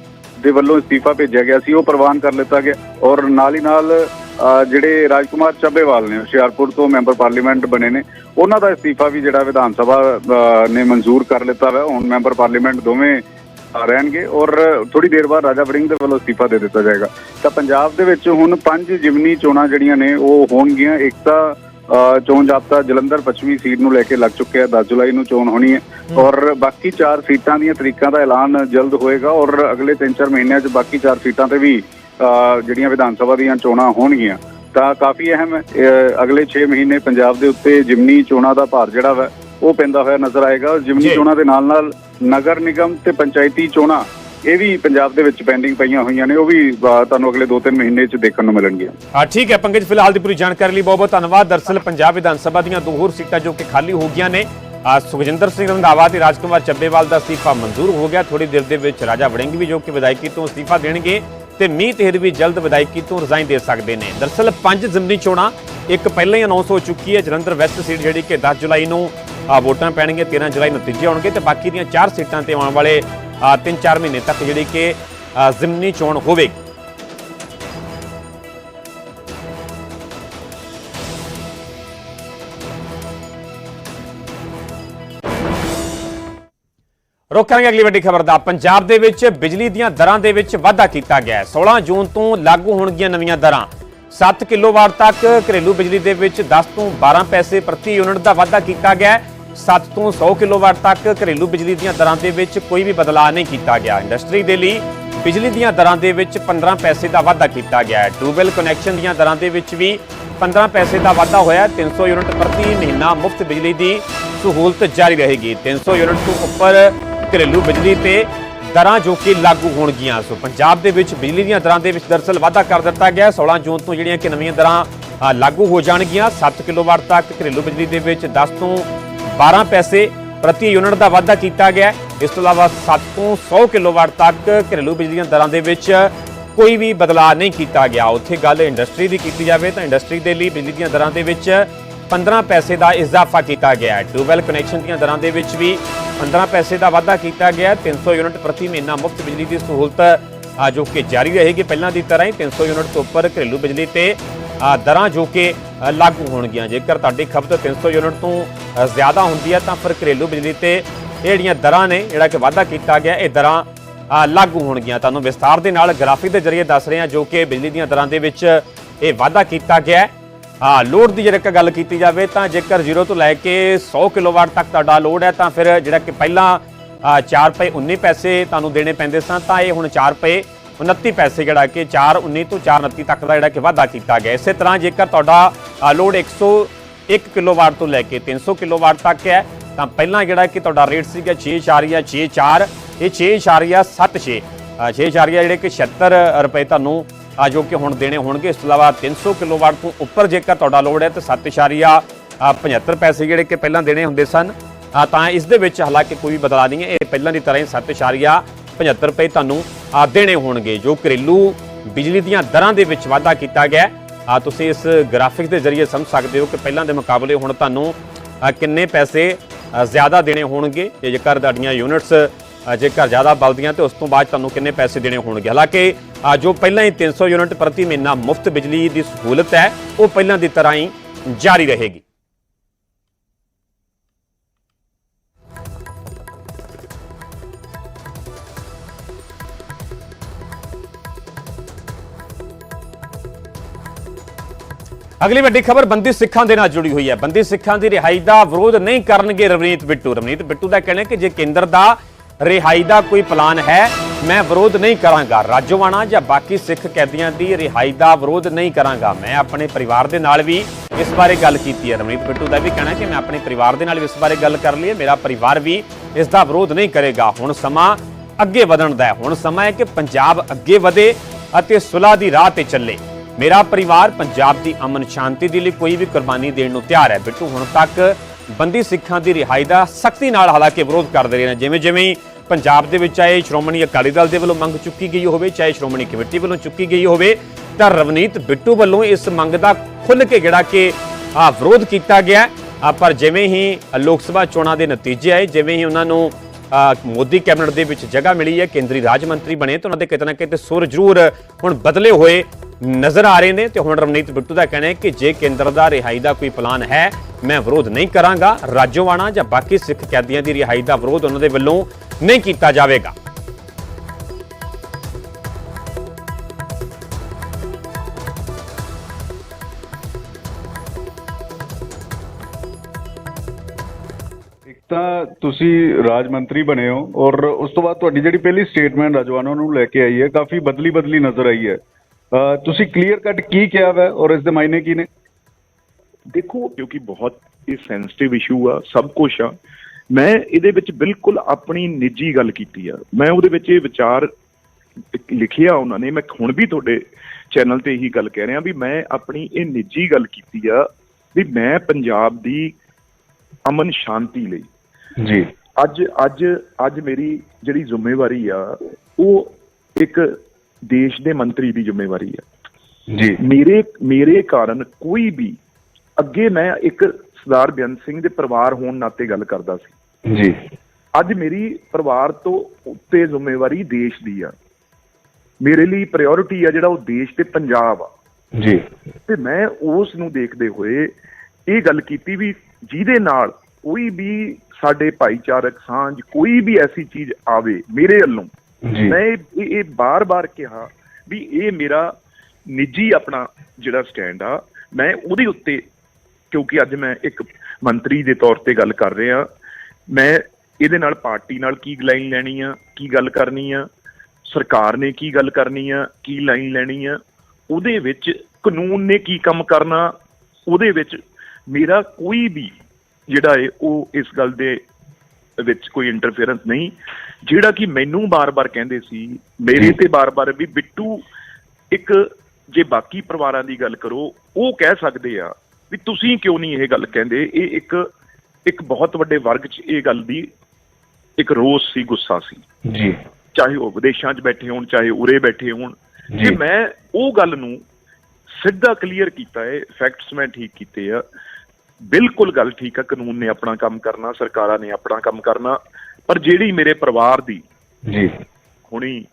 ਦੇ ਵੱਲੋਂ ਅਸਤੀਫਾ ਭੇਜਿਆ ਗਿਆ ਸੀ ਉਹ ਪ੍ਰਵਾਨ ਕਰ ਲਿੱਤਾ ਗਿਆ ਔਰ ਨਾਲ ਹੀ ਨਾਲ ਜਿਹੜੇ ਰਾਜਕੁਮਾਰ ਚੱਬੇਵਾਲ ਨੇ ਹੁਸ਼ਿਆਰਪੁਰ ਤੋਂ ਮੈਂਬਰ ਪਾਰਲੀਮੈਂਟ ਬਣੇ ਨੇ ਉਹਨਾਂ ਦਾ ਅਸਤੀਫਾ ਵੀ ਜਿਹੜਾ ਵਿਧਾਨ ਸਭਾ ਨੇ ਮਨਜ਼ੂਰ ਕਰ ਲਿੱਤਾ ਹੈ ਹੁਣ ਮੈਂਬਰ ਪਾਰਲੀਮੈਂਟ ਦੋਵੇਂ ਰਹਿਣਗੇ ਔਰ ਥੋੜੀ ਦੇਰ ਬਾਅਦ ਰਾਜਾ ਵੜਿੰਗ ਦੇ ਵੱਲੋਂ ਅਸਤੀਫਾ ਦੇ ਦਿੱਤਾ ਜਾਏਗਾ। ਤਾਂ ਪੰਜਾਬ ਦੇ ਵਿੱਚ ਹੁਣ ਪੰਜ ਜਿਮਨੀ ਚੋਣਾਂ ਜਿਹੜੀਆਂ ਨੇ ਉਹ ਹੋਣਗੀਆਂ। ਇੱਕ ਤਾਂ ਚੋਣ ਜਾਬਤਾ ਜਲੰਧਰ ਪੱਛਮੀ ਸੀਟ ਨੂੰ ਲੈ ਕੇ ਲੱਗ ਚੁੱਕਿਆ 10 ਜੁਲਾਈ ਨੂੰ ਚੋਣ ਹੋਣੀ ਹੈ। ਔਰ ਬਾਕੀ ਚਾਰ ਸੀਟਾਂ ਦੀਆਂ ਤਰੀਕਾਂ ਦਾ ਐਲਾਨ ਜਲਦ ਹੋਏਗਾ ਔਰ ਅਗਲੇ 3-4 ਮਹੀਨਿਆਂ 'ਚ ਬਾਕੀ ਚਾਰ ਸੀਟਾਂ ਤੇ ਵੀ ਜਿਹੜੀਆਂ ਵਿਧਾਨ ਸਭਾ ਦੀਆਂ ਚੋਣਾਂ ਹੋਣਗੀਆਂ। ਤਾਂ ਕਾਫੀ ਅਹਿਮ ਹੈ ਅਗਲੇ 6 ਮਹੀਨੇ ਪੰਜਾਬ ਦੇ ਉੱਤੇ ਜਿਮਨੀ ਚੋਣਾਂ ਦਾ ਭਾਰ ਜਿਹੜਾ ਵਾ ਉਹ ਪੈਂਦਾ ਹੋਇਆ ਨਜ਼ਰ ਆਏਗਾ। ਜਿਮਨੀ। ਚੋਣਾਂ ਦੇ ਨਾਲ ਨਾਲ ਨਗਰ ਨਿਗਮ ਤੇ ਪੰਚਾਇਤੀ ਚੋਣਾਂ ਇਹ ਵੀ ਪੰਜਾਬ ਦੇ ਵਿੱਚ ਪੈਂਡਿੰਗ ਪਈਆਂ ਹੋਈਆਂ ਨੇ। ਉਹ ਵੀ ਤੁਹਾਨੂੰ ਅਗਲੇ 2-3 ਮਹੀਨੇ 'ਚ ਦੇਖਣ ਨੂੰ ਮਿਲਣਗੀਆਂ। ਹਾਂ ਠੀਕ ਹੈ ਪੰਕਜ ਫਿਲਹਾਲ ਦੀ ਪੂਰੀ ਜਾਣਕਾਰੀ ਲਈ ਬਹੁਤ ਬਹੁਤ ਧੰਨਵਾਦ। ਦਰਸਲ ਪੰਜਾਬ ਵਿਧਾਨ ਸਭਾ ਦੀਆਂ ਦੋ ਹੋਰ ਸੀਟਾਂ ਜੋ ਕਿ ਖਾਲੀ ਹੋ ਗਈਆਂ ਨੇ ਆ ਸੁਖਜਿੰਦਰ ਸਿੰਘ ਰੰਧਾਵਾ ਤੇ ਰਾਜਕੁਮਾਰ ਚੱਬੇਵਾਲ ਦਾ ਅਸਤੀਫਾ ਮਨਜ਼ੂਰ ਹੋ ਗਿਆ। ਥੋੜੀ ਦੇਰ ਦੇ ਵਿੱਚ ਰਾਜਾ ਵੜਿੰਗ ਵੀ ਜੋ ਕਿ ਵਿਧਾਇਕੀ ਤੋਂ ਅਸਤੀਫਾ ਦੇਣਗੇ ਤੇ ਮੀਤ ਹੇਰ ਵੀ ਜਲਦ ਵਿਧਾਇਕੀ ਤੋਂ ਰਿਜ਼ਾਈਨ ਦੇ ਸਕਦੇ ਨੇ। ਦਰਸਲ ਪੰਜ ਜ਼ਿਮਨੀ ਚੋਣਾਂ ਇੱਕ ਪਹਿਲਾਂ ਹੀ ਅਨਾਉਂਸ ਹੋ ਚੁੱਕੀ ਹੈ। ਜਲੰਧਰ ਵੈਸਟ ਸੀਟ ਜਿਹੜੀ ਕਿ 10 ਜੁਲਾਈ ਨੂੰ ਵੋਟਾਂ ਪੈਣਗੀਆਂ 13 ਜੁਲਾਈ ਨੂੰ ਨਤੀਜੇ ਆਉਣਗੇ ਤੇ ਬਾਕੀ ਦੀਆਂ ਚਾਰ ਸੀਟਾਂ ਤੇ ਆਉਣ ਵਾਲੇ 3-4 ਮਹੀਨੇ ਤੱਕ ਜਿਹੜੀ ਕਿ ਜ਼ਿਮਨੀ ਚੋਣ ਹੋਵੇਗੀ। ਰੋਕਾਂਗੇ ਅਗਲੀ ਵੱਡੀ ਖਬਰ ਦਾ। ਪੰਜਾਬ ਦੇ ਵਿੱਚ ਬਿਜਲੀ ਦੀਆਂ ਦਰਾਂ ਦੇ ਵਿੱਚ ਵਾਧਾ ਕੀਤਾ ਗਿਆ ਹੈ। 16 ਜੂਨ ਤੋਂ ਲਾਗੂ ਹੋਣਗੀਆਂ ਨਵੀਆਂ ਦਰਾਂ। 7 ਕਿਲੋਵਾਟ ਤੱਕ ਘਰੇਲੂ ਬਿਜਲੀ ਦੇ ਵਿੱਚ 10 ਤੋਂ 12 ਪੈਸੇ ਪ੍ਰਤੀ ਯੂਨਿਟ ਦਾ ਵਾਧਾ ਕੀਤਾ ਗਿਆ 7 ਤੋਂ 100 ਕਿਲੋਵਾਟ ਤੱਕ ਘਰੇਲੂ ਬਿਜਲੀ ਦੀਆਂ ਦਰਾਂ ਦੇ ਵਿੱਚ ਕੋਈ ਵੀ ਬਦਲਾਅ ਨਹੀਂ ਕੀਤਾ ਗਿਆ। ਇੰਡਸਟਰੀ ਦੇ ਲਈ ਬਿਜਲੀ ਦੀਆਂ ਦਰਾਂ ਦੇ ਵਿੱਚ 15 ਪੈਸੇ ਦਾ ਵਾਧਾ ਕੀਤਾ ਗਿਆ ਹੈ। ਟਿਊਬਵੈਲ ਕਨੈਕਸ਼ਨ ਦੀਆਂ ਦਰਾਂ ਦੇ ਵਿੱਚ ਵੀ 15 ਪੈਸੇ ਦਾ ਵਾਧਾ ਹੋਇਆ ਹੈ। 300 ਯੂਨਿਟ ਪ੍ਰਤੀ ਮਹੀਨਾ ਮੁਫਤ ਬਿਜਲੀ ਦੀ ਸਹੂਲਤ ਜਾਰੀ ਰਹੇਗੀ। 300 ਯੂਨਿਟ ਤੋਂ ਉੱਪਰ ਘਰੇਲੂ ਬਿਜਲੀ ਤੇ ਦਰਾਂ ਜੋ ਕਿ ਲਾਗੂ ਹੋਣਗੀਆਂ। ਸੋ ਪੰਜਾਬ ਦੇ ਵਿੱਚ ਬਿਜਲੀ ਦੀਆਂ ਦਰਾਂ ਦੇ ਵਿੱਚ ਦਰਸਲ ਵਾਧਾ ਕਰ ਦਿੱਤਾ ਗਿਆ ਹੈ। 16 ਜੂਨ ਤੋਂ ਜਿਹੜੀਆਂ ਕਿ ਨਵੀਆਂ ਦਰਾਂ ਲਾਗੂ ਹੋ ਜਾਣਗੀਆਂ। 7 ਕਿਲੋਵਾਟ ਤੱਕ ਘਰੇਲੂ ਬਿਜਲੀ ਦੇ ਵਿੱਚ 10 ਤੋਂ 12 ਪੈਸੇ ਪ੍ਰਤੀ ਯੂਨਿਟ ਦਾ ਵਾਧਾ ਕੀਤਾ ਗਿਆ ਇਸ ਤੋਂ ਇਲਾਵਾ 7 ਤੋਂ 100 ਕਿਲੋਵਾਟ ਤੱਕ ਘਰੇਲੂ ਬਿਜਲੀ ਦੀਆਂ ਦਰਾਂ ਦੇ ਵਿੱਚ ਕੋਈ ਵੀ ਬਦਲਾਅ ਨਹੀਂ ਕੀਤਾ ਗਿਆ। ਉੱਥੇ ਗੱਲ ਇੰਡਸਟਰੀ ਦੀ ਕੀਤੀ ਜਾਵੇ ਤਾਂ ਇੰਡਸਟਰੀ ਦੇ ਲਈ ਬਿਜਲੀ ਦੀਆਂ ਦਰਾਂ ਦੇ ਵਿੱਚ 15 ਪੈਸੇ ਦਾ ਇਜ਼ਾਫਾ ਕੀਤਾ ਗਿਆ ਹੈ। ਟਿਊਬਵੈਲ ਕਨੈਕਸ਼ਨ ਦੀਆਂ ਦਰਾਂ ਦੇ ਵਿੱਚ ਵੀ 15 ਪੈਸੇ ਦਾ ਵਾਧਾ ਕੀਤਾ ਗਿਆ ਹੈ। 300 ਯੂਨਿਟ ਪ੍ਰਤੀ ਮਹੀਨਾ ਮੁਫਤ ਬਿਜਲੀ ਦੀ ਸਹੂਲਤ ਆ, ਜੋ ਕਿ ਜਾਰੀ ਰਹੇਗੀ ਪਹਿਲਾਂ ਦੀ ਤਰ੍ਹਾਂ ਹੀ 300 ਯੂਨਿਟ ਤੋਂ ਉੱਪਰ ਘਰੇਲੂ ਬਿਜਲੀ ਤੇ ਦਰਾਂ ਜੋ ਕਿ ਲਾਗੂ ਹੋਣਗੀਆਂ। ਜੇਕਰ ਤੁਹਾਡੀ ਖਪਤ 300 ਯੂਨਿਟ ਤੋਂ ਜ਼ਿਆਦਾ ਹੁੰਦੀ ਹੈ, ਤਾਂ ਫਿਰ ਘਰੇਲੂ ਬਿਜਲੀ ਤੇ ਇਹ ਜਿਹੜੀਆਂ ਦਰਾਂ ਨੇ, ਜਿਹੜਾ ਕਿ ਵਾਧਾ ਕੀਤਾ ਗਿਆ, ਇਹ ਦਰਾਂ ਲਾਗੂ ਹੋਣਗੀਆਂ। ਤੁਹਾਨੂੰ ਵਿਸਥਾਰ ਦੇ ਨਾਲ ਗ੍ਰਾਫਿਕ ਦੇ ਜ਼ਰੀਏ ਦੱਸ ਰਹੇ ਹਾਂ, ਜੋ ਕਿ ਬਿਜਲੀ ਦੀਆਂ ਦਰਾਂ ਦੇ ਵਿੱਚ ਇਹ ਵਾਧਾ ਕੀਤਾ ਗਿਆ ਹੈ। ਲੋਡ ਦੀ ਜੇਕਰ ਗੱਲ ਕੀਤੀ ਜਾਵੇ, ਤਾਂ ਜੇਕਰ 0 ਤੋਂ ਲੈ ਕੇ 100 ਕਿਲੋਵਾਟ ਤੱਕ ਤੁਹਾਡਾ ਲੋਡ ਹੈ, ਤਾਂ ਫਿਰ ਜਿਹੜਾ ਕਿ ਪਹਿਲਾਂ 4 ਰੁਪਏ 19 ਪੈਸੇ ਤੁਹਾਨੂੰ ਦੇਣੇ ਪੈਂਦੇ ਸਨ, ਤਾਂ ਇਹ ਹੁਣ 4 ਰੁਪਏ 29 ਪੈਸੇ ਜਿਹੜਾ ਕਿ 419 ਤੋਂ 429 ਤੱਕ ਦਾ ਜਿਹੜਾ ਕਿ ਵਾਧਾ ਕੀਤਾ ਗਿਆ। ਇਸੇ ਤਰ੍ਹਾਂ ਜੇਕਰ ਤੁਹਾਡਾ ਅ, ਲੋਡ 101 ਕਿਲੋਵਾਟ ਤੋਂ ਲੈ ਕੇ 300 ਕਿਲੋਵਾਟ ਤੱਕ ਹੈ ਤਾਂ ਪਹਿਲਾਂ ਜਿਹੜਾ ਕਿ ਤੁਹਾਡਾ ਰੇਟ ਸੀਗਾ 6.64 ਇਹ 6.76 6.4 ਜਿਹੜੇ ਕਿ 76 ਰੁਪਏ ਤੁਹਾਨੂੰ ਆ ਜੋ ਕਿ ਹੁਣ ਦੇਣੇ ਹੋਣਗੇ ਇਸ ਤੋਂ ਇਲਾਵਾ 300 ਕਿਲੋਵਾਟ ਤੋਂ ਉੱਪਰ ਜੇਕਰ ਤੁਹਾਡਾ ਲੋਡ ਹੈ ਤਾਂ 7.75 ਪੈਸੇ ਜਿਹੜੇ ਕਿ ਪਹਿਲਾਂ ਦੇਣੇ ਹੁੰਦੇ ਸਨ। ਤਾਂ ਇਸ ਦੇ ਵਿੱਚ ਹਾਲਾਂਕਿ ਕੋਈ ਵੀ ਬਦਲਾਅ ਨਹੀਂ ਹੈ ਇਹ ਪਹਿਲਾਂ ਦੀ ਤਰ੍ਹਾਂ ਹੀ 7.75 ਰੁਪਏ ਤੁਹਾਨੂੰ ਆ ਦੇਣੇ ਹੋਣਗੇ, ਜੋ ਘਰੇਲੂ ਬਿਜਲੀ ਦੀਆਂ ਦਰਾਂ ਦੇ ਵਿੱਚ ਵਾਧਾ ਕੀਤਾ ਗਿਆ ਆ ਤੁਸੀਂ ਇਸ ਗ੍ਰਾਫਿਕ ਦੇ ਜ਼ਰੀਏ ਸਮਝ ਸਕਦੇ ਹੋ ਕਿ ਪਹਿਲਾਂ ਦੇ ਮੁਕਾਬਲੇ ਹੁਣ ਤੁਹਾਨੂੰ ਕਿੰਨੇ ਪੈਸੇ ਜ਼ਿਆਦਾ ਦੇਣੇ ਹੋਣਗੇ ਤੇ ਜੇਕਰ ਤੁਹਾਡੀਆਂ ਯੂਨਿਟਸ ਜੇਕਰ ਜ਼ਿਆਦਾ ਬਲਦੀਆਂ ਤੇ ਉਸ ਤੋਂ ਬਾਅਦ ਤੁਹਾਨੂੰ ਕਿੰਨੇ ਪੈਸੇ ਦੇਣੇ ਹੋਣਗੇ। ਹਾਲਾਂਕਿ ਜੋ ਪਹਿਲਾਂ ਹੀ 300 ਯੂਨਿਟ ਪ੍ਰਤੀ ਮਹੀਨਾ ਮੁਫਤ ਬਿਜਲੀ ਦੀ ਸਹੂਲਤ ਹੈ, ਉਹ ਪਹਿਲਾਂ ਦੀ ਤਰ੍ਹਾਂ ਹੀ ਜਾਰੀ ਰਹੇਗੀ। ਅਗਲੀ ਵੱਡੀ ਖਬਰ, ਬੰਦੀ ਸਿੱਖਾਂ ਦੇ ਨਾਲ ਜੁੜੀ ਹੋਈ ਹੈ। ਬੰਦੀ ਸਿੱਖਾਂ ਦੀ ਰਿਹਾਈ ਦਾ ਵਿਰੋਧ ਨਹੀਂ ਕਰਨਗੇ ਰਵਨੀਤ ਬਿੱਟੂ। ਰਵਨੀਤ ਬਿੱਟੂ ਦਾ ਕਹਿਣਾ ਹੈ ਕਿ ਜੇ ਕੇਂਦਰ ਦਾ ਰਿਹਾਈ ਦਾ ਕੋਈ ਪਲਾਨ ਹੈ, ਮੈਂ ਵਿਰੋਧ ਨਹੀਂ ਕਰਾਂਗਾ। ਰਾਜੋਵਾਣਾ ਜਾਂ ਬਾਕੀ ਸਿੱਖ ਕੈਦੀਆਂ ਦੀ ਰਿਹਾਈ ਦਾ ਵਿਰੋਧ ਨਹੀਂ ਕਰਾਂਗਾ। ਮੈਂ ਆਪਣੇ ਪਰਿਵਾਰ ਦੇ ਨਾਲ ਵੀ ਇਸ ਬਾਰੇ ਗੱਲ ਕੀਤੀ ਹੈ। ਰਵਨੀਤ ਬਿੱਟੂ ਦਾ ਵੀ ਕਹਿਣਾ ਕਿ ਮੈਂ ਆਪਣੇ ਪਰਿਵਾਰ ਦੇ ਨਾਲ ਵੀ ਇਸ ਬਾਰੇ ਗੱਲ ਕਰ ਲਈ ਹੈ। ਮੇਰਾ ਪਰਿਵਾਰ ਵੀ ਇਸ ਦਾ ਵਿਰੋਧ ਨਹੀਂ ਕਰੇਗਾ। ਹੁਣ ਸਮਾਂ ਅੱਗੇ ਵਧਣ ਦਾ ਹੈ। ਹੁਣ ਸਮਾਂ ਹੈ ਕਿ ਪੰਜਾਬ ਅੱਗੇ ਵਧੇ ਅਤੇ ਸੁਲ੍ਹਾ ਦੀ ਰਾਹ ਤੇ ਚੱਲੇ। ਮੇਰਾ ਪਰਿਵਾਰ ਪੰਜਾਬ ਦੀ ਅਮਨ ਸ਼ਾਂਤੀ ਦੇ ਲਈ ਕੋਈ ਵੀ ਕੁਰਬਾਨੀ ਦੇਣ ਨੂੰ ਤਿਆਰ ਹੈ। ਬਿੱਟੂ, ਹੁਣ ਤੱਕ ਬੰਦੀ ਸਿੱਖਾਂ ਦੀ ਰਿਹਾਈ ਦਾ ਸਖਤੀ ਨਾਲ ਹਾਲਾਂਕਿ ਵਿਰੋਧ ਕਰਦੇ ਰਹੇ ਨੇ। ਜਿਵੇਂ ਜਿਵੇਂ ਪੰਜਾਬ ਦੇ ਵਿੱਚ ਆਏ ਸ਼੍ਰੋਮਣੀ ਅਕਾਲੀ ਦਲ ਦੇ ਵੱਲੋਂ ਮੰਗ ਚੁੱਕੀ ਗਈ ਹੋਵੇ, ਚਾਹੇ ਸ਼੍ਰੋਮਣੀ ਕਮੇਟੀ ਵੱਲੋਂ ਚੁੱਕੀ ਗਈ ਹੋਵੇ, ਤਾਂ ਰਵਨੀਤ ਬਿੱਟੂ ਵੱਲੋਂ ਇਸ ਮੰਗ ਦਾ ਖੁੱਲ੍ਹ ਕੇ ਜਿਹੜਾ ਕਿ, ਆ, ਵਿਰੋਧ ਕੀਤਾ ਗਿਆ। ਪਰ ਜਿਵੇਂ ਹੀ ਲੋਕ ਸਭਾ ਚੋਣਾਂ ਦੇ ਨਤੀਜੇ ਆਏ, ਜਿਵੇਂ ਹੀ ਉਹਨਾਂ ਨੂੰ ਮੋਦੀ ਕੈਬਨਿਟ ਦੇ ਵਿੱਚ ਜਗ੍ਹਾ ਮਿਲੀ ਹੈ, ਕੇਂਦਰੀ ਰਾਜ ਮੰਤਰੀ ਬਣੇ, ਤਾਂ ਉਹਨਾਂ ਦੇ ਕਿਤੇ ਨਾ ਕਿਤੇ ਸੁਰ ਜ਼ਰੂਰ ਹੁਣ ਬਦਲੇ ਹੋਏ। ਨਜ਼ਰ ਆ ਰਹੇ ਨੇ ਤੇ ਹੁਣ ਰਵਨੀਤ ਬਿੱਟੂ ਦਾ ਕਹਿਣਾ ਹੈ ਕਿ ਜੇ ਕੇਂਦਰ ਦਾ ਰਿਹਾਈ ਦਾ ਕੋਈ ਪਲਾਨ ਹੈ, ਮੈਂ ਵਿਰੋਧ ਨਹੀਂ ਕਰਾਂਗਾ। ਰਾਜੋਵਾਣਾ ਜਾਂ ਬਾਕੀ ਸਿੱਖ ਕੈਦੀਆਂ ਦੀ ਰਿਹਾਈ ਦਾ ਵਿਰੋਧ ਉਹਨਾਂ ਦੇ ਵੱਲੋਂ ਨਹੀਂ ਕੀਤਾ ਜਾਵੇਗਾ। ਤਾਂ ਤੁਸੀਂ ਰਾਜ ਮੰਤਰੀ ਬਣੇ ਹੋ ਔਰ ਉਸ ਤੋਂ ਬਾਅਦ ਤੁਹਾਡੀ ਜਿਹੜੀ ਪਹਿਲੀ ਸਟੇਟਮੈਂਟ ਰਾਜਵਾਨਾ ਨੂੰ ਲੈ ਕੇ ਆਈ ਹੈ, ਕਾਫੀ ਬਦਲੀ ਬਦਲੀ ਨਜ਼ਰ ਆਈ ਹੈ। ਤੁਸੀਂ ਕਲੀਅਰ ਕੱਟ ਕੀ ਕਿਹਾ ਹੈ ਔਰ ਇਸ ਦੇ ਮਾਇਨੇ ਕੀ ਨੇ? ਦੇਖੋ ਕਿਉਂਕਿ ਬਹੁਤ ਇਹ ਸੈਂਸਿਟਿਵ ਇਸ਼ੂ ਆ ਸਭ ਕੁਝ ਆ। ਮੈਂ ਇਹਦੇ ਵਿੱਚ ਬਿਲਕੁਲ ਆਪਣੀ ਨਿੱਜੀ ਗੱਲ ਕੀਤੀ ਆ। ਮੈਂ ਉਹਦੇ ਵਿੱਚ ਇਹ ਵਿਚਾਰ ਲਿਖਿਆ ਉਹਨਾਂ ਨੇ। ਮੈਂ ਹੁਣ ਵੀ ਤੁਹਾਡੇ ਚੈਨਲ ਤੇ ਇਹੀ ਗੱਲ ਕਹਿ ਰਿਹਾ ਵੀ ਮੈਂ ਆਪਣੀ ਇਹ ਨਿੱਜੀ ਗੱਲ ਕੀਤੀ ਆ ਵੀ ਮੈਂ ਪੰਜਾਬ ਦੀ ਅਮਨ ਸ਼ਾਂਤੀ ਲਈ। ਜੀ। ਅੱਜ ਅੱਜ ਅੱਜ ਮੇਰੀ ਜਿਹੜੀ ਜ਼ਿੰਮੇਵਾਰੀ ਆ ਉਹ ਇੱਕ ਦੇਸ਼ ਦੇ ਮੰਤਰੀ ਦੀ ਜ਼ਿੰਮੇਵਾਰੀ ਆ ਜੀ। ਮੇਰੇ ਮੇਰੇ ਕਾਰਨ ਕੋਈ ਵੀ ਅੱਗੇ ਮੈਂ ਇੱਕ ਸਰਦਾਰ ਬੇਅੰਤ ਸਿੰਘ ਦੇ ਪਰਿਵਾਰ ਹੋਣ ਨਾਤੇ ਗੱਲ ਕਰਦਾ ਸੀ। ਜੀ। ਅੱਜ ਮੇਰੀ ਪਰਿਵਾਰ ਤੋਂ ਉੱਤੇ ਜ਼ਿੰਮੇਵਾਰੀ ਦੇਸ਼ ਦੀ ਆ। ਮੇਰੇ ਲਈ ਪ੍ਰਾਇੋਰਟੀ ਆ ਜਿਹੜਾ ਉਹ ਦੇਸ਼ ਤੇ ਪੰਜਾਬ ਆ। ਜੀ। ਤੇ ਮੈਂ ਉਸ ਨੂੰ ਦੇਖਦੇ ਹੋਏ ਇਹ ਗੱਲ ਕੀਤੀ ਵੀ ਜਿਹਦੇ ਨਾਲ ਕੋਈ ਵੀ ਸਾਡੇ ਭਾਈਚਾਰਕ ਸਾਂਝ ਕੋਈ ਵੀ ਐਸੀ ਚੀਜ਼ ਆਵੇ ਮੇਰੇ ਵੱਲੋਂ ਮੈਂ ਇਹ- ਇਹ ਬਾਰ-ਬਾਰ ਕਿਹਾ ਵੀ ਇਹ ਮੇਰਾ ਨਿੱਜੀ ਆਪਣਾ ਜਿਹੜਾ ਸਟੈਂਡ ਆ, ਮੈਂ ਉਹਦੇ ਉੱਤੇ ਕਿਉਂਕਿ ਅੱਜ ਮੈਂ ਇੱਕ ਮੰਤਰੀ ਦੇ ਤੌਰ ਤੇ ਗੱਲ ਕਰ ਰਿਹਾ, ਮੈਂ ਇਹਦੇ ਨਾਲ ਪਾਰਟੀ ਨਾਲ ਕੀ ਲਾਈਨ ਲੈਣੀ ਆ, ਕੀ ਗੱਲ ਕਰਨੀ ਆ, ਸਰਕਾਰ ਨੇ ਕੀ ਗੱਲ ਕਰਨੀ ਆ, ਕੀ ਲਾਈਨ ਲੈਣੀ ਆ, ਉਹਦੇ ਵਿੱਚ ਕਾਨੂੰਨ ਨੇ ਕੀ ਕੰਮ ਕਰਨਾ, ਉਹਦੇ ਵਿੱਚ ਮੇਰਾ ਕੋਈ ਵੀ ਜਿਹੜਾ ਹੈ ਉਹ ਇਸ ਗੱਲ ਦੇ ਵਿੱਚ ਕੋਈ ਇੰਟਰਫੇਰੈਂਸ ਨਹੀਂ ਜਿਹੜਾ ਕਿ ਮੈਨੂੰ ਬਾਰ-ਬਾਰ ਕਹਿੰਦੇ ਸੀ ਮੇਰੇ। ਤੇ ਬਾਰ-ਬਾਰ ਵੀ ਬਿੱਟੂ ਇੱਕ ਜੇ ਬਾਕੀ ਪਰਿਵਾਰਾਂ ਦੀ ਗੱਲ ਕਰੋ ਉਹ ਕਹਿ ਸਕਦੇ ਆ ਵੀ ਤੁਸੀਂ ਕਿਉਂ ਨਹੀਂ ਇਹ ਗੱਲ ਕਹਿੰਦੇ ਇਹ ਇੱਕ ਇੱਕ ਬਹੁਤ ਵੱਡੇ ਵਰਗ 'ਚ ਇਹ ਗੱਲ ਦੀ ਇੱਕ ਰੋਸ ਸੀ ਗੁੱਸਾ ਸੀ ਜੀ ਚਾਹੇ ਉਹ ਵਿਦੇਸ਼ਾਂ 'ਚ ਬੈਠੇ ਹੋਣ ਚਾਹੇ ਉਰੇ ਬੈਠੇ ਹੋਣ। ਜੇ ਮੈਂ ਉਹ ਗੱਲ ਨੂੰ ਸਿੱਧਾ ਕਲੀਅਰ ਕੀਤਾ ਹੈ ਫੈਕਟਸ ਮੈਂ ਠੀਕ ਕੀਤੇ ਆ ਬਿਲਕੁਲ ਗੱਲ ਠੀਕ ਆ ਕਾਨੂੰਨ ਨੇ ਆਪਣਾ ਕੰਮ ਕਰਨਾ ਸਰਕਾਰਾਂ ਨੇ ਆਪਣਾ ਕੰਮ ਕਰਨਾ ਪਰ ਜਿਹੜੀ ਮੇਰੇ ਪਰਿਵਾਰ ਦੀ ਜੀ। ਹੁਣੀ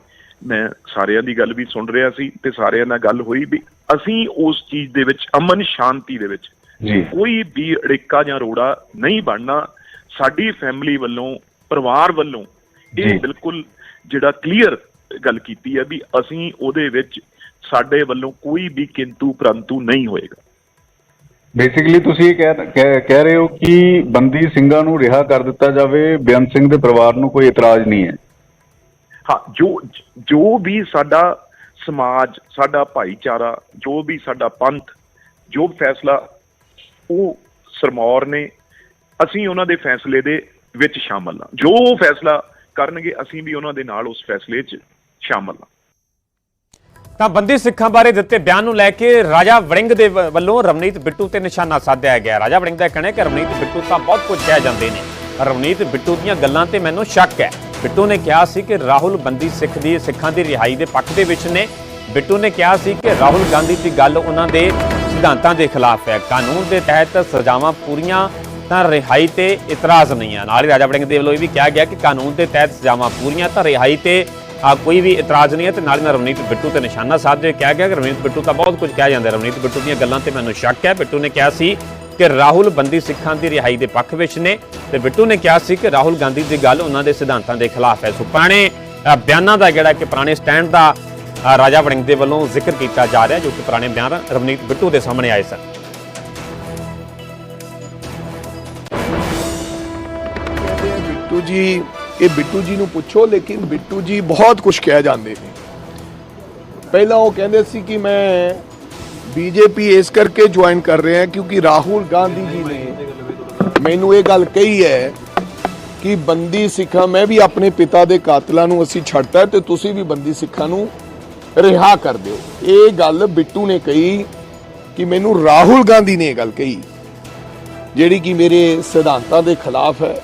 ਮੈਂ ਸਾਰਿਆਂ ਦੀ ਗੱਲ ਵੀ ਸੁਣ ਰਿਹਾ ਸੀ ਤੇ ਸਾਰਿਆਂ ਨਾਲ ਗੱਲ ਹੋਈ ਵੀ ਅਸੀਂ ਉਸ ਚੀਜ਼ ਦੇ ਵਿੱਚ ਅਮਨ ਸ਼ਾਂਤੀ ਦੇ ਵਿੱਚ ਕੋਈ ਵੀ ਅੜਿੱਕਾ ਜਾਂ ਰੋੜਾ ਨਹੀਂ ਬਣਨਾ ਸਾਡੀ ਫੈਮਿਲੀ ਵੱਲੋਂ ਪਰਿਵਾਰ ਵੱਲੋਂ। ਇਹ ਬਿਲਕੁਲ ਜਿਹੜਾ ਕਲੀਅਰ ਗੱਲ ਕੀਤੀ ਹੈ ਵੀ ਅਸੀਂ ਉਹਦੇ ਵਿੱਚ ਸਾਡੇ ਵੱਲੋਂ ਕੋਈ ਵੀ ਕਿੰਤੂ ਪ੍ਰੰਤੂ ਨਹੀਂ ਹੋਏਗਾ। ਬੇਸਿਕਲੀ ਤੁਸੀਂ ਇਹ ਕਹਿ ਕਹਿ- ਕਹਿ ਰਹੇ ਹੋ ਕਿ ਬੰਦੀ ਸਿੰਘਾਂ ਨੂੰ ਰਿਹਾ ਕਰ ਦਿੱਤਾ ਜਾਵੇ, ਬੇਅੰਤ ਸਿੰਘ ਦੇ ਪਰਿਵਾਰ ਨੂੰ ਕੋਈ ਇਤਰਾਜ਼ ਨਹੀਂ ਹੈ। ਹਾਂ, ਜੋ ਜੋ ਵੀ ਸਾਡਾ ਸਮਾਜ, ਸਾਡਾ ਭਾਈਚਾਰਾ, ਜੋ ਵੀ ਸਾਡਾ ਪੰਥ, ਜੋ ਫੈਸਲਾ, ਉਹ ਸਰਮੌਰ ਨੇ, ਅਸੀਂ ਉਹਨਾਂ ਦੇ ਫੈਸਲੇ ਦੇ ਵਿੱਚ ਸ਼ਾਮਲ ਹਾਂ। ਜੋ ਉਹ ਫੈਸਲਾ ਕਰਨਗੇ, ਅਸੀਂ ਵੀ ਉਹਨਾਂ ਦੇ ਨਾਲ ਉਸ ਫੈਸਲੇ 'ਚ ਸ਼ਾਮਲ ਹਾਂ। ਤਾਂ ਬੰਦੀ ਸਿੱਖਾਂ ਬਾਰੇ ਦਿੱਤੇ ਬਿਆਨ ਨੂੰ ਲੈ ਕੇ ਰਾਜਾ ਵੜਿੰਗ ਦੇ ਵੱਲੋਂ ਰਵਨੀਤ ਬਿੱਟੂ ਤੇ ਨਿਸ਼ਾਨਾ ਸਾਧਿਆ ਗਿਆ। ਰਾਜਾ ਵੜਿੰਗ ਦਾ ਕਹਿਣਾ ਹੈ ਕਿ ਰਵਨੀਤ ਬਿੱਟੂ ਤਾਂ ਬਹੁਤ ਕੁਝ ਕਹਿ ਜਾਂਦੇ ਨੇ ਰਵਨੀਤ ਬਿੱਟੂ ਦੀਆਂ ਗੱਲਾਂ ਤੇ ਮੈਨੂੰ ਸ਼ੱਕ ਹੈ। ਬਿੱਟੂ ਨੇ ਕਿਹਾ ਸੀ ਕਿ ਰਾਹੁਲ ਬੰਦੀ ਸਿੱਖ ਦੀ ਸਿੱਖਾਂ ਦੀ ਰਿਹਾਈ ਦੇ ਪੱਖ ਦੇ ਵਿੱਚ ਨੇ। ਬਿੱਟੂ ਨੇ ਕਿਹਾ ਸੀ ਕਿ ਰਾਹੁਲ ਗਾਂਧੀ ਦੀ ਗੱਲ ਉਹਨਾਂ ਦੇ ਸਿਧਾਂਤਾਂ ਦੇ ਖਿਲਾਫ ਹੈ। ਕਾਨੂੰਨ ਦੇ ਤਹਿਤ ਸਜ਼ਾਵਾਂ ਪੂਰੀਆਂ ਤਾਂ ਰਿਹਾਈ ਤੇ ਇਤਰਾਜ਼ ਨਹੀਂ ਹੈ। ਨਾਲ ਹੀ ਰਾਜਾ ਵੜਿੰਗ ਦੇ ਵੱਲੋਂ ਇਹ ਵੀ ਕਿਹਾ ਗਿਆ ਕਿ ਕਾਨੂੰਨ ਦੇ ਤਹਿਤ ਸਜ਼ਾਵਾਂ ਪੂਰੀਆਂ ਤਾਂ ਰਿਹਾਈ ਤੇ ਆ ਕੋਈ ਵੀ ਇਤਰਾਜ਼ ਨਹੀਂ ਹੈ ਤੇ ਨਾਲ ਹੀ ਨਾਲ ਰਵਨੀਤ ਬਿੱਟੂ ਤੇ ਨਿਸ਼ਾਨਾ ਸਾਧਦੇ ਹੋਏ ਕਿਹਾ ਗਿਆ ਕਿ ਰਵਨੀਤ ਬਿੱਟੂ ਤਾਂ ਬਹੁਤ ਕੁਝ ਕਿਹਾ ਜਾਂਦਾ ਰਵਨੀਤ ਬਿੱਟੂ ਦੀਆਂ ਗੱਲਾਂ ਤੇ ਮੈਨੂੰ ਸ਼ੱਕ ਹੈ। ਬਿੱਟੂ ਨੇ ਕਿਹਾ ਸੀ ਕਿ ਰਾਹੁਲ ਬੰਦੀ ਸਿੱਖਾਂ ਦੀ ਰਿਹਾਈ ਦੇ ਪੱਖ ਵਿੱਚ ਨੇ ਤੇ ਬਿੱਟੂ ਨੇ ਕਿਹਾ ਸੀ ਕਿ ਰਾਹੁਲ ਗਾਂਧੀ ਦੀ ਗੱਲ ਉਹਨਾਂ ਦੇ ਸਿਧਾਂਤਾਂ ਦੇ ਖਿਲਾਫ ਹੈ। ਸੋ ਪੁਰਾਣੇ ਬਿਆਨਾਂ ਦਾ ਜਿਹੜਾ ਕਿ ਪੁਰਾਣੇ ਸਟੈਂਡ ਦਾ ਰਾਜਾ ਵੜਿੰਗ ਦੇ ਵੱਲੋਂ ਜ਼ਿਕਰ ਕੀਤਾ ਜਾ ਰਿਹਾ ਜੋ ਕਿ ਪੁਰਾਣੇ ਬਿਆਨ ਰਵਨੀਤ ਬਿੱਟੂ ਦੇ ਸਾਹਮਣੇ ਆਏ ਸਨ। ਬਿੱਟੂ ਜੀ ਇਹ ਬਿੱਟੂ ਜੀ ਨੂੰ ਪੁੱਛੋ, ਲੇਕਿਨ ਬਿੱਟੂ ਜੀ ਬਹੁਤ ਕੁਝ ਕਹਿ ਜਾਂਦੇ ਨੇ। ਪਹਿਲਾਂ ਉਹ ਕਹਿੰਦੇ ਸੀ ਕਿ ਮੈਂ ਬੀਜੇਪੀ ਇਸ ਕਰਕੇ ਜੁਆਇਨ ਕਰ ਰਿਹਾ ਕਿਉਂਕਿ ਰਾਹੁਲ ਗਾਂਧੀ ਜੀ ਨੇ ਮੈਨੂੰ ਇਹ ਗੱਲ ਕਹੀ ਹੈ ਕਿ ਬੰਦੀ ਸਿੱਖਾਂ, ਮੈਂ ਵੀ ਆਪਣੇ ਪਿਤਾ ਦੇ ਕਾਤਲਾਂ ਨੂੰ ਅਸੀਂ ਛੱਡਤਾ ਤੇ ਤੁਸੀਂ ਵੀ ਬੰਦੀ ਸਿੱਖਾਂ ਨੂੰ ਰਿਹਾ ਕਰ ਦਿਓ। ਇਹ ਗੱਲ ਬਿੱਟੂ ਨੇ ਕਹੀ ਕਿ ਮੈਨੂੰ ਰਾਹੁਲ ਗਾਂਧੀ ਨੇ ਇਹ ਗੱਲ ਕਹੀ, ਜਿਹੜੀ ਕਿ ਮੇਰੇ ਸਿਧਾਂਤਾਂ ਦੇ ਖਿਲਾਫ ਹੈ।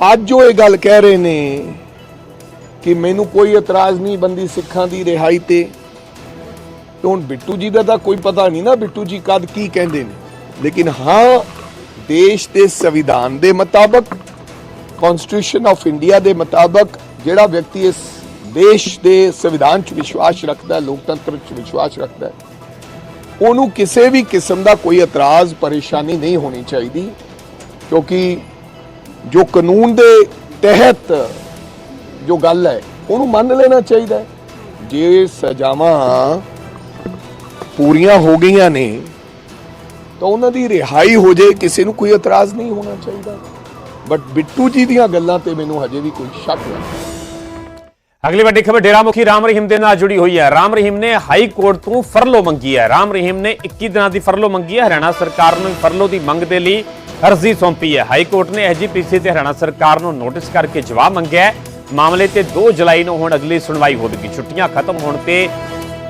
ਅੱਜ ਉਹ ਇਹ ਗੱਲ ਕਹਿ ਰਹੇ ਨੇ ਕਿ ਮੈਨੂੰ ਕੋਈ ਇਤਰਾਜ਼ ਨਹੀਂ ਬੰਦੀ ਸਿੱਖਾਂ ਦੀ ਰਿਹਾਈ ਤੇ। ਹੁਣ ਬਿੱਟੂ ਜੀ ਦਾ ਤਾਂ ਕੋਈ ਪਤਾ ਨਹੀਂ ਨਾ ਬਿੱਟੂ ਜੀ ਕਦ ਕੀ ਕਹਿੰਦੇ ਨੇ। ਲੇਕਿਨ ਹਾਂ, ਦੇਸ਼ ਦੇ ਸੰਵਿਧਾਨ ਦੇ ਮੁਤਾਬਕ ਕਨਸਟੀਟਿਊਸ਼ਨ ਆਫ ਇੰਡੀਆ ਦੇ ਮੁਤਾਬਕ ਜਿਹੜਾ ਵਿਅਕਤੀ ਇਸ ਦੇਸ਼ ਦੇ ਸੰਵਿਧਾਨ 'ਚ ਵਿਸ਼ਵਾਸ ਰੱਖਦਾ, ਲੋਕਤੰਤਰ 'ਚ ਵਿਸ਼ਵਾਸ ਰੱਖਦਾ, ਉਹਨੂੰ ਕਿਸੇ ਵੀ ਕਿਸਮ ਦਾ ਕੋਈ ਇਤਰਾਜ਼, ਪਰੇਸ਼ਾਨੀ ਨਹੀਂ ਹੋਣੀ ਚਾਹੀਦੀ। ਕਿਉਂਕਿ ਜੋ ਕਾਨੂੰਨ ਦੇ ਤਹਿਤ ਜੋ ਗੱਲ ਹੈ, ਉਹਨੂੰ ਮੰਨ ਲੈਣਾ ਚਾਹੀਦਾ ਜੇ ਸਜ਼ਾਵਾਂ ਪੂਰੀਆਂ ਹੋ ਗਈਆਂ ਨੇ, ਤਾਂ ਉਹਨਾਂ ਦੀ ਰਿਹਾਈ ਹੋ ਜਾਏ, ਕਿਸੇ ਨੂੰ ਕੋਈ ਇਤਰਾਜ਼ ਨਹੀਂ ਹੋਣਾ ਚਾਹੀਦਾ। ਬਟ ਬਿੱਟੂ ਜੀ ਦੀਆਂ ਗੱਲਾਂ ਤੇ ਮੈਨੂੰ ਹਜੇ ਵੀ ਕੋਈ ਸ਼ੱਕ ਨਹੀਂ। ਅਗਲੀ ਵੱਡੀ ਖਬਰ ਡੇਰਾ ਮੁਖੀ ਰਾਮ ਰਹੀਮ ਦੇ ਨਾਲ ਜੁੜੀ ਹੋਈ ਹੈ। ਰਾਮ ਰਹੀਮ ਨੇ ਹਾਈ ਕੋਰਟ ਤੋਂ ਫਰਲੋ ਮੰਗੀ ਹੈ। ਰਾਮ ਰਹੀਮ ਨੇ 21 ਦਿਨਾਂ ਦੀ ਫਰਲੋ ਮੰਗੀ ਹੈ। ਹਰਿਆਣਾ ਸਰਕਾਰ ਨੂੰ ਫਰਲੋ ਦੀ ਮੰਗ ਦੇ ਲਈ ਅਰਜ਼ੀ ਸੌਂਪੀ ਹੈ। ਹਾਈ ਕੋਰਟ ਨੇ ਐਸਜੀਪੀਸੀ ਤੇ ਹਰਿਆਣਾ ਸਰਕਾਰ ਨੂੰ ਨੋਟਿਸ ਕਰਕੇ ਜਵਾਬ ਮੰਗਿਆ ਮਾਮਲੇ ਤੇ 2 ਜੁਲਾਈ ਨੂੰ ਹੁਣ ਅਗਲੀ ਸੁਣਵਾਈ ਹੋਵੇਗੀ। ਛੁੱਟੀਆਂ ਖਤਮ ਹੋਣ ਤੇ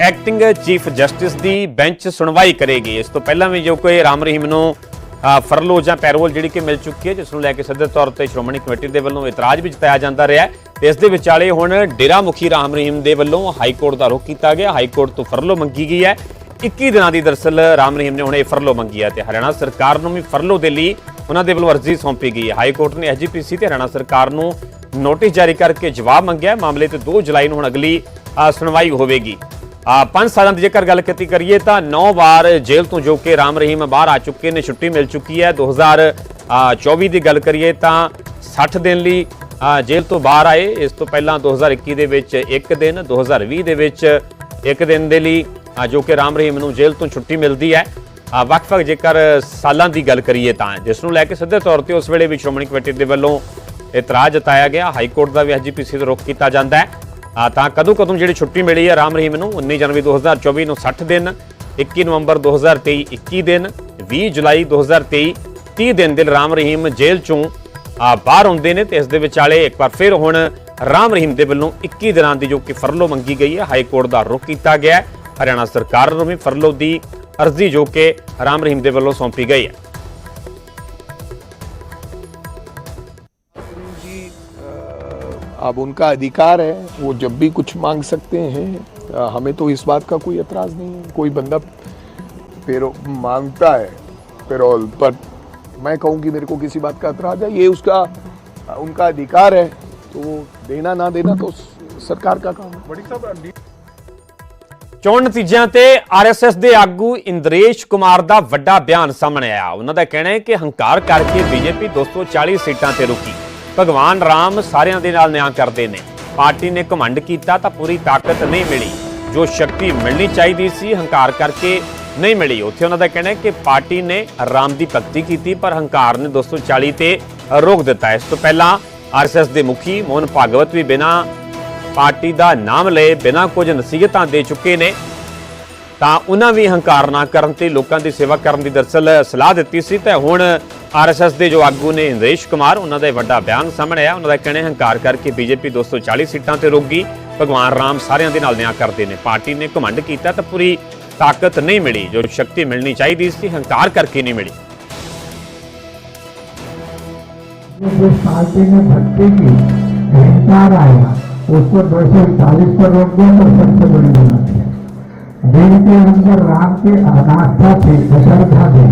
ਐਕਟਿੰਗ ਚੀਫ ਜਸਟਿਸ ਦੀ ਬੈਂਚ ਸੁਣਵਾਈ ਕਰੇਗੀ। ਇਸ ਤੋਂ ਪਹਿਲਾਂ ਵੀ ਜੋ ਕੋਈ ਰਾਮ ਰਹੀਮ ਨੂੰ ਫਰਲੋ ਜਾਂ ਪੈਰੋਲ ਜਿਹੜੀ ਕਿ ਮਿਲ ਚੁੱਕੀ ਹੈ, ਜਿਸ ਨੂੰ ਲੈ ਕੇ ਸਿੱਧੇ ਤੌਰ ਤੇ ਸ਼੍ਰੋਮਣੀ ਕਮੇਟੀ ਦੇ ਵੱਲੋਂ ਇਤਰਾਜ਼ ਵੀ ਜਤਾਇਆ ਜਾਂਦਾ ਰਿਹਾ ਹੈ। ਤੇ ਇਸ ਦੇ ਵਿਚਾਲੇ ਹੁਣ ਡੇਰਾ ਮੁਖੀ ਰਾਮ ਰਹੀਮ ਦੇ ਵੱਲੋਂ ਹਾਈ ਕੋਰਟ ਦਾ ਰੁਖ ਕੀਤਾ ਗਿਆ। ਹਾਈ ਕੋਰਟ ਤੋਂ ਫਰਲੋ ਮੰਗੀ ਗਈ ਹੈ। 21 ਦਿਨਾਂ ਦੀ ਦਰਸਲ ਰਾਮ ਰਹੀਮ ਨੇ ਹੁਣ ਇਹ ਫਰਲੋ ਮੰਗੀ ਹੈ ਤੇ ਹਰਿਆਣਾ ਸਰਕਾਰ ਨੂੰ ਵੀ ਫਰਲੋ ਦੇ ਲਈ ਉਹਨਾਂ ਦੇ ਵੱਲੋਂ ਅਰਜ਼ੀ ਸੌਂਪੀ ਗਈ ਹੈ। ਹਾਈ ਕੋਰਟ ਨੇ ਐਸਜੀਪੀਸੀ ਤੇ ਹਰਿਆਣਾ ਸਰਕਾਰ ਨੂੰ ਨੋਟਿਸ ਜਾਰੀ ਕਰਕੇ ਜਵਾਬ ਮੰਗਿਆ। ਮਾਮਲੇ ਤੇ 2 ਜੁਲਾਈ ਨੂੰ ਹੁਣ ਅਗਲੀ ਸੁਣਵਾਈ ਹੋਵੇਗੀ। ਆ 5 ਸਾਲਾਂ ਦੀ ਜੇਕਰ ਗੱਲ ਕੀਤੀ ਕਰੀਏ ਤਾਂ 9 ਵਾਰ ਜੇਲ੍ਹ ਤੋਂ ਜੋ ਕਿ ਰਾਮ ਰਹੀਮ ਬਾਹਰ ਆ ਚੁੱਕੇ ਨੇ, ਛੁੱਟੀ ਮਿਲ ਚੁੱਕੀ ਹੈ। 2024 ਦੀ ਗੱਲ ਕਰੀਏ ਤਾਂ 60 ਦਿਨ ਲਈ ਜੇਲ੍ਹ ਤੋਂ ਬਾਹਰ ਆਏ। ਇਸ ਤੋਂ ਪਹਿਲਾਂ 2021 ਦੇ ਵਿੱਚ ਇੱਕ ਦਿਨ 2020 ਦੇ ਵਿੱਚ ਇੱਕ ਦਿਨ ਦੇ ਲਈ ਜੋ ਕਿ ਰਾਮ ਰਹੀਮ ਨੂੰ ਜੇਲ੍ਹ ਤੋਂ ਛੁੱਟੀ ਮਿਲਦੀ ਹੈ। ਆ, ਵੱਖ-ਵੱਖ ਜੇਕਰ ਸਾਲਾਂ ਦੀ ਗੱਲ ਕਰੀਏ ਤਾਂ ਜਿਸ ਨੂੰ ਲੈ ਕੇ ਸਿੱਧੇ ਤੌਰ ਤੇ ਉਸ ਵੇਲੇ ਵੀ ਸ਼੍ਰੋਮਣੀ ਕਮੇਟੀ ਦੇ ਵੱਲੋਂ ਇਤਰਾਜ਼ ਜਤਾਇਆ ਗਿਆ। ਹਾਈ ਕੋਰਟ ਦਾ ਵੀ ਐਸਜੀਪੀਸੀ ਤੋਂ ਰੁਖ ਕੀਤਾ ਜਾਂਦਾ ਹੈ। ਤਾਂ ਕਦੋਂ ਕਦੋਂ ਜਿਹੜੀ ਛੁੱਟੀ ਮਿਲੀ ਹੈ ਰਾਮ ਰਹੀਮ ਨੂੰ 19 ਜਨਵਰੀ 2024 ਨੂੰ 60 ਦਿਨ 21 ਨਵੰਬਰ 2023 21 ਦਿਨ 20 ਜੁਲਾਈ 2023 30 ਦਿਨ ਦੇ ਰਾਮ ਰਹੀਮ ਜੇਲ੍ਹ ਚੋਂ ਬਾਹਰ ਆਉਂਦੇ ਨੇ ਤੇ ਇਸ ਦੇ ਵਿਚਾਲੇ ਇੱਕ ਵਾਰ ਫਿਰ ਹੁਣ ਰਾਮ ਰਹੀਮ ਦੇ ਵੱਲੋਂ 21 ਦਿਨਾਂ ਦੀ ਜੋ ਕਿ ਫਰਲੋ ਮੰਗੀ ਗਈ ਹੈ ਹਾਈ ਕੋਰਟ ਦਾ ਰੁਖ ਕੀਤਾ ਗਿਆ ਹੈ। ਹਰਿਆਣਾ ਸਰਕਾਰ ਨੂੰ ਵੀ ਫਰਲੋ ਦੀ ਅਰਜ਼ੀ ਜੋ ਕਿ ਰਾਮ ਰਹੀਮ ਦੇ ਵੱਲੋਂ ਸੌਂਪੀ ਗਈ ਹੈ जी अ, अब उनका अधिकार है वो जब भी कुछ मांग सकते हैं अ, हमें तो इस बात का कोई एतराज़ नहीं है कोई बंदा पैरो मांगता है पेरोल पर मैं कहूँ कि मेरे को किसी बात का एतराज़ है ये उसका अ, उनका अधिकार है तो वो देना ना देना तो स- सरकार का काम है ਚੋਣ ਨਤੀਜਿਆਂ ਤੇ ਆਰਐਸਐਸ ਦੇ ਆਗੂ ਇੰਦਰੇਸ਼ ਕੁਮਾਰ ਦਾ ਵੱਡਾ ਬਿਆਨ ਸਾਹਮਣੇ ਆਇਆ। ਉਹਨਾਂ ਦਾ ਕਹਿਣਾ ਹੈ ਕਿ ਹੰਕਾਰ ਕਰਕੇ ਬੀਜੇਪੀ 240 ਸੀਟਾਂ ਤੇ ਰੁਕੀ। ਭਗਵਾਨ ਰਾਮ ਸਾਰਿਆਂ ਦੇ ਨਾਲ ਨਿਆਂ ਕਰਦੇ ਨੇ। ਪਾਰਟੀ ਨੇ ਘਮੰਡ ਕੀਤਾ ਤਾਂ ਪੂਰੀ ਤਾਕਤ ਨਹੀਂ ਮਿਲੀ। ਜੋ ਸ਼ਕਤੀ ਮਿਲਣੀ ਚਾਹੀਦੀ ਸੀ, ਹੰਕਾਰ ਕਰਕੇ ਨਹੀਂ ਮਿਲੀ। ਉੱਥੇ ਉਹਨਾਂ ਦਾ ਕਹਿਣਾ ਹੈ ਕਿ ਪਾਰਟੀ ਨੇ ਰਾਮ ਦੀ ਭਗਤੀ ਕੀਤੀ, ਪਰ ਹੰਕਾਰ ਨੇ 240 ਤੇ ਰੋਕ ਦਿੱਤਾ। ਇਸ ਤੋਂ ਪਹਿਲਾਂ ਆਰਐਸਐਸ ਦੇ ਮੁਖੀ ਮੋਹਨ ਭਾਗਵਤ ਵੀ ਬਿਨਾਂ ਪਾਰਟੀ ਦਾ ਨਾਮ ਲਏ ਬਿਨਾਂ ਕੁਝ ਨਸੀਹਤਾਂ ਦੇ ਚੁੱਕੇ ਨੇ ਤਾਂ ਉਹਨਾਂ ਵੀ ਹੰਕਾਰ ਨਾ ਕਰਨ ਤੇ ਲੋਕਾਂ ਦੀ ਸੇਵਾ ਕਰਨ ਦੀ ਦਰਸਲ ਸਲਾਹ ਦਿੱਤੀ ਸੀ ਤੇ ਹੁਣ ਆਰਐਸਐਸ ਦੇ ਜੋ ਆਗੂ ਨੇ ਇੰਦਰੇਸ਼ ਕੁਮਾਰ ਉਹਨਾਂ ਦਾ ਇਹ ਵੱਡਾ ਬਿਆਨ ਸਾਹਮਣੇ ਆਇਆ ਉਹਨਾਂ ਦਾ ਕਹਿਣਾ ਹੈ ਹੰਕਾਰ ਕਰਕੇ ਬੀਜੇਪੀ 240 ਸੀਟਾਂ ਤੇ ਰੁਕ ਗਈ ਭਗਵਾਨ ਰਾਮ ਸਾਰਿਆਂ ਦੇ ਨਾਲ ਨਿਆਂ ਕਰਦੇ ਨੇ ਪਾਰਟੀ ਨੇ ਘਮੰਡ ਕੀਤਾ ਤਾਂ ਪੂਰੀ ਤਾਕਤ ਨਹੀਂ ਮਿਲੀ ਜੋ ਸ਼ਕਤੀ ਮਿਲਣੀ ਚਾਹੀਦੀ ਸੀ ਹੰਕਾਰ ਕਰਕੇ ਨਹੀਂ ਮਿਲੀ जिस पार्टी में भक्ति की अहंकार आया उसको दो सौ चालीस पर रोक दिया तो सबसे बड़ी बात है। जिनके अंदर राम के अनास्था थे अश्रद्धा थी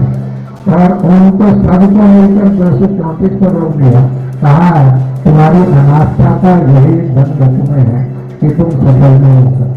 और उनको सबको मिलकर दो सौ चौंतीस पर रोक दिया। कहा है, तुम्हारी अनास्था का यही धन में है कि तुम सफल नहीं हो सकते।